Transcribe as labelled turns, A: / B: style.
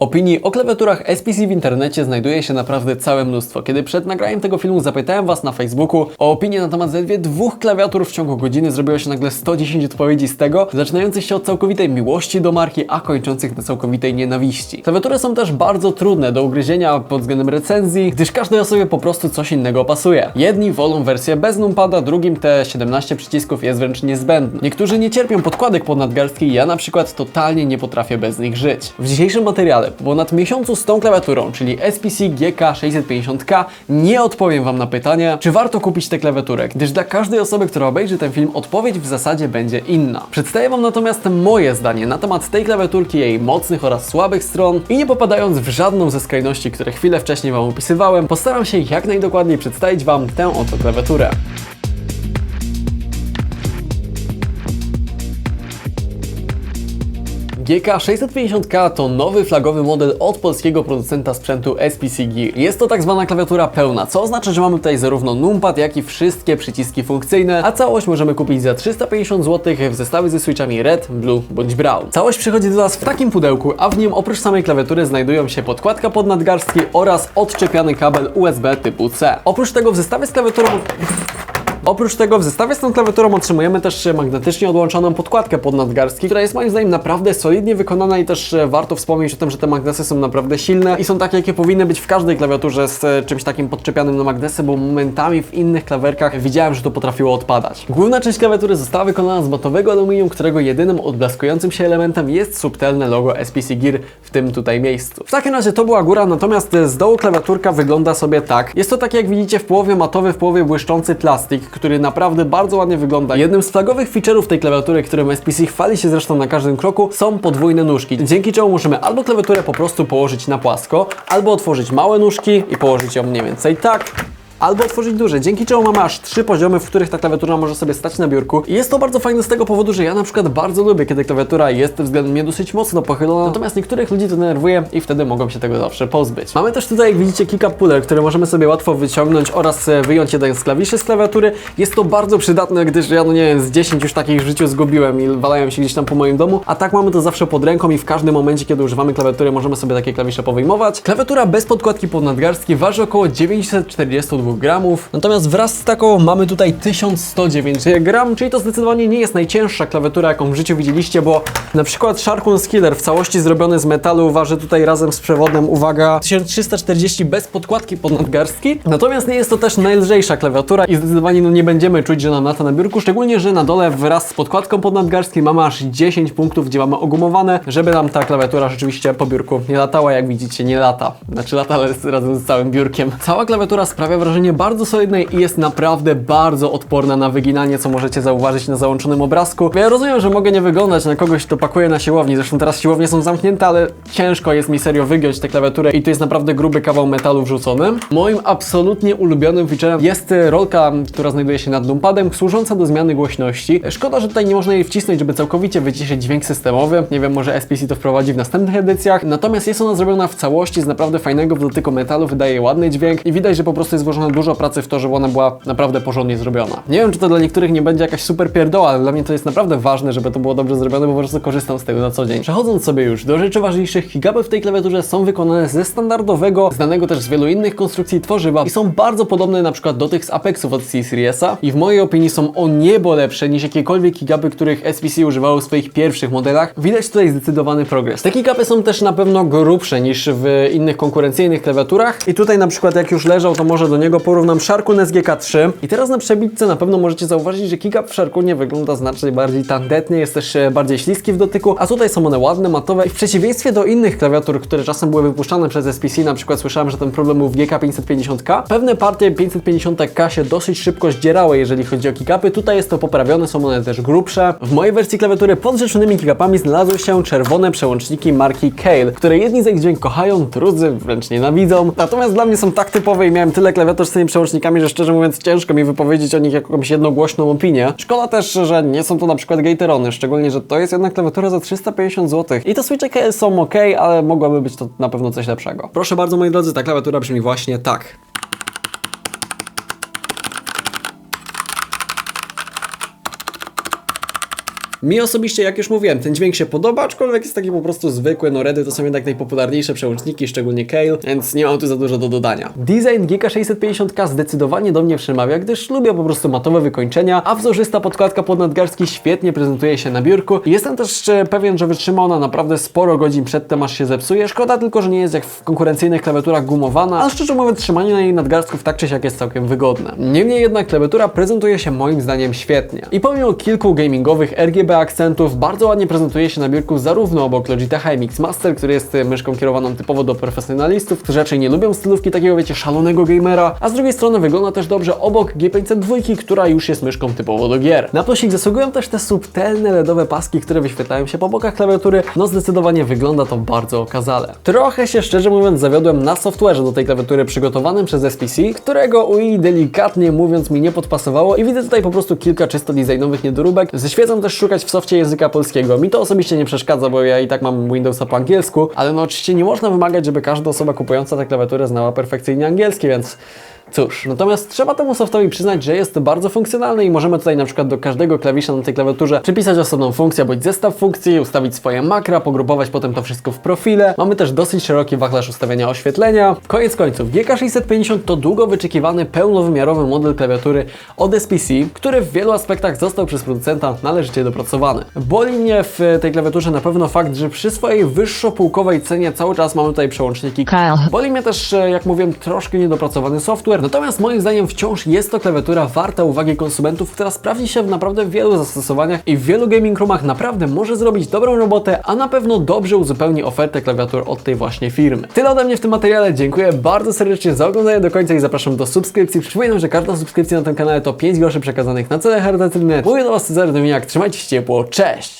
A: Opinii o klawiaturach SPC w internecie znajduje się naprawdę całe mnóstwo. Kiedy przed nagraniem tego filmu zapytałem Was na Facebooku o opinię na temat zaledwie dwóch klawiatur w ciągu godziny, zrobiło się nagle 110 odpowiedzi z tego, zaczynających się od całkowitej miłości do marki, a kończących na całkowitej nienawiści. Klawiatury są też bardzo trudne do ugryzienia pod względem recenzji, gdyż każdej osobie po prostu coś innego pasuje. Jedni wolą wersję bez numpada, drugim te 17 przycisków jest wręcz niezbędne. Niektórzy nie cierpią podkładek pod nadgarstki, ja na przykład totalnie nie potrafię bez nich żyć. W dzisiejszym materiale po ponad miesiącu z tą klawiaturą, czyli SPC GK650K, nie odpowiem Wam na pytanie, czy warto kupić tę klawiaturę, gdyż dla każdej osoby, która obejrzy ten film, odpowiedź w zasadzie będzie inna. Przedstawię Wam natomiast moje zdanie na temat tej klawiaturki, jej mocnych oraz słabych stron i nie popadając w żadną ze skrajności, które chwilę wcześniej Wam opisywałem, postaram się jak najdokładniej przedstawić Wam tę oto klawiaturę. GK650K to nowy flagowy model od polskiego producenta sprzętu SPC Gear. Jest to tak zwana klawiatura pełna, co oznacza, że mamy tutaj zarówno numpad, jak i wszystkie przyciski funkcyjne, a całość możemy kupić za 350 zł w zestawie ze switchami Red, Blue bądź Brown. Całość przychodzi do nas w takim pudełku, a w nim oprócz samej klawiatury znajdują się podkładka pod nadgarstki oraz odczepiany kabel USB typu C. Oprócz tego w zestawie z klawiaturą Oprócz tego w zestawie z tą klawiaturą otrzymujemy też magnetycznie odłączoną podkładkę pod nadgarstki, która jest moim zdaniem naprawdę solidnie wykonana i też e, warto wspomnieć o tym, że te magnesy są naprawdę silne i są takie, jakie powinny być w każdej klawiaturze z e, czymś takim podczepianym na magnesy, bo momentami w innych klawerkach widziałem, że to potrafiło odpadać. Główna część klawiatury została wykonana z matowego aluminium, którego jedynym odblaskującym się elementem jest subtelne logo SPC Gear w tym tutaj miejscu. W takim razie to była góra, natomiast e, z dołu klawiaturka wygląda sobie tak. Jest to tak jak widzicie w połowie matowy, w połowie błyszczący plastik, który naprawdę bardzo ładnie wygląda. Jednym z flagowych feature'ów tej klawiatury, którym SPC chwali się zresztą na każdym kroku, są podwójne nóżki, dzięki czemu możemy albo klawiaturę po prostu położyć na płasko, albo otworzyć małe nóżki i położyć ją mniej więcej tak, albo otworzyć duże, dzięki czemu mamy aż trzy poziomy, w których ta klawiatura może sobie stać na biurku. I jest to bardzo fajne z tego powodu, że ja na przykład bardzo lubię, kiedy klawiatura jest względem mnie dosyć mocno pochylona, natomiast niektórych ludzi to denerwuje i wtedy mogą się tego zawsze pozbyć. Mamy też tutaj, jak widzicie, kick puller, który możemy sobie łatwo wyciągnąć oraz wyjąć jeden z klawiszy z klawiatury. Jest to bardzo przydatne, gdyż ja, no nie wiem, z 10 już takich w życiu zgubiłem i walają się gdzieś tam po moim domu, a tak mamy to zawsze pod ręką i w każdym momencie, kiedy używamy klawiatury, możemy sobie takie klawisze powyjmować. Klawiatura bez podkładki pod nadgarstki waży około 942 gramów, natomiast wraz z taką mamy tutaj 1109 gram, czyli to zdecydowanie nie jest najcięższa klawiatura, jaką w życiu widzieliście, bo na przykład Sharpun Skiller w całości zrobiony z metalu waży tutaj razem z przewodem, uwaga, 1340 bez podkładki pod nadgarstki, natomiast nie jest to też najlżejsza klawiatura i zdecydowanie no, nie będziemy czuć, że nam lata na biurku, szczególnie, że na dole wraz z podkładką pod nadgarstki mamy aż 10 punktów, gdzie mamy ogumowane, żeby nam ta klawiatura rzeczywiście po biurku nie latała, jak widzicie, nie lata, znaczy lata, ale razem z całym biurkiem. Cała klawiatura sprawia wrażenie bardzo solidnej i jest naprawdę bardzo odporna na wyginanie, co możecie zauważyć na załączonym obrazku. Ja rozumiem, że mogę nie wyglądać na kogoś, kto pakuje na siłowni, zresztą teraz siłownie są zamknięte, ale ciężko jest mi serio wygiąć tę klawiaturę i tu jest naprawdę gruby kawał metalu wrzucony. Moim absolutnie ulubionym featurem jest rolka, która znajduje się nad numpadem, służąca do zmiany głośności. Szkoda, że tutaj nie można jej wcisnąć, żeby całkowicie wyciszyć dźwięk systemowy. Nie wiem, może SPC to wprowadzi w następnych edycjach. Natomiast jest ona zrobiona w całości z naprawdę fajnego w dotyku metalu, wydaje ładny dźwięk i widać, że po prostu jest włożona dużo pracy w to, żeby ona była naprawdę porządnie zrobiona. Nie wiem, czy to dla niektórych nie będzie jakaś super pierdoła, ale dla mnie to jest naprawdę ważne, żeby to było dobrze zrobione, bo po prostu korzystam z tego na co dzień. Przechodząc sobie już do rzeczy ważniejszych, gigaby w tej klawiaturze są wykonane ze standardowego, znanego też z wielu innych konstrukcji tworzywa i są bardzo podobne na przykład do tych z Apexów od C-Seriesa i w mojej opinii są o niebo lepsze niż jakiekolwiek gigaby, których SPC używało w swoich pierwszych modelach. Widać tutaj zdecydowany progres. Te gigaby są też na pewno grubsze niż w innych konkurencyjnych klawiaturach i tutaj na przykład jak już leżał, to może do niego porównam Sharkun SGK3 i teraz na przebitce na pewno możecie zauważyć, że kick-up w Sharkunie wygląda znacznie bardziej tandetnie, jest też e, bardziej śliski w dotyku, a tutaj są one ładne, matowe. I w przeciwieństwie do innych klawiatur, które czasem były wypuszczane przez SPC, na przykład słyszałem, że ten problem był w GK550K, pewne partie 550K się dosyć szybko zdzierały, jeżeli chodzi o kick-upy, tutaj jest to poprawione, są one też grubsze. W mojej wersji klawiatury pod rzeczonymi kick-upami znalazły się czerwone przełączniki marki Kale, które jedni za ich dźwięk kochają, drudzy wręcz nienawidzą, natomiast dla mnie są tak typowe i miałem tyle klawiatur z tymi przełącznikami, że szczerze mówiąc ciężko mi wypowiedzieć o nich jakąś jednogłośną opinię. Szkoda też, że nie są to na przykład Gaterony, szczególnie, że to jest jednak klawiatura za 350 zł. I te switche są ok, ale mogłaby być to na pewno coś lepszego. Proszę bardzo moi drodzy, ta klawiatura brzmi właśnie tak. Mi osobiście, jak już mówiłem, ten dźwięk się podoba, aczkolwiek jest taki po prostu zwykły, no Redy to są jednak najpopularniejsze przełączniki, szczególnie Kale, więc nie mam tu za dużo do dodania. Design GK650K zdecydowanie do mnie przemawia, gdyż lubię po prostu matowe wykończenia, a wzorzysta podkładka pod nadgarstki świetnie prezentuje się na biurku. Jestem też pewien, że wytrzyma ona naprawdę sporo godzin przedtem, aż się zepsuje. Szkoda tylko, że nie jest jak w konkurencyjnych klawiaturach gumowana, ale szczerze mówiąc, trzymanie na jej nadgarstków tak czy siak jest całkiem wygodne. Niemniej jednak klawiatura prezentuje się moim zdaniem świetnie. I pomimo kilku gamingowych RGB akcentów, bardzo ładnie prezentuje się na biurku zarówno obok Logitech MX Master, który jest e, myszką kierowaną typowo do profesjonalistów, którzy raczej nie lubią stylówki takiego, wiecie, szalonego gamera, a z drugiej strony wygląda też dobrze obok G502, która już jest myszką typowo do gier. Na plusik zasługują też te subtelne LEDowe paski, które wyświetlają się po bokach klawiatury, no zdecydowanie wygląda to bardzo okazale. Trochę się szczerze mówiąc zawiodłem na software'ze do tej klawiatury przygotowanym przez SPC, którego UI delikatnie mówiąc mi nie podpasowało i widzę tutaj po prostu kilka czysto designowych niedoróbek. Zaświecam też szukać w softie języka polskiego. Mi to osobiście nie przeszkadza, bo ja i tak mam Windowsa po angielsku, ale no oczywiście nie można wymagać, żeby każda osoba kupująca tę klawiaturę znała perfekcyjnie angielski, więc Cóż, natomiast trzeba temu softowi przyznać, że jest bardzo funkcjonalny i możemy tutaj na przykład do każdego klawisza na tej klawiaturze przypisać osobną funkcję bądź zestaw funkcji, ustawić swoje makra, pogrupować potem to wszystko w profile. Mamy też dosyć szeroki wachlarz ustawienia oświetlenia. Koniec końców, GK650 to długo wyczekiwany, pełnowymiarowy model klawiatury od SPC, który w wielu aspektach został przez producenta należycie dopracowany. Boli mnie w tej klawiaturze na pewno fakt, że przy swojej wyższopółkowej cenie cały czas mamy tutaj przełączniki
B: Kyle.
A: Boli mnie też, e, jak mówiłem, troszkę niedopracowany software, natomiast moim zdaniem wciąż jest to klawiatura warta uwagi konsumentów, która sprawdzi się w naprawdę wielu zastosowaniach i w wielu gaming roomach naprawdę może zrobić dobrą robotę, a na pewno dobrze uzupełni ofertę klawiatur od tej właśnie firmy. Tyle ode mnie w tym materiale, dziękuję bardzo serdecznie za oglądanie do końca i zapraszam do subskrypcji. Przypominam, że każda subskrypcja na tym kanale to 5 groszy przekazanych na cele charytatywne. Mówię do Was Cezary Dominiak, trzymajcie się ciepło, cześć!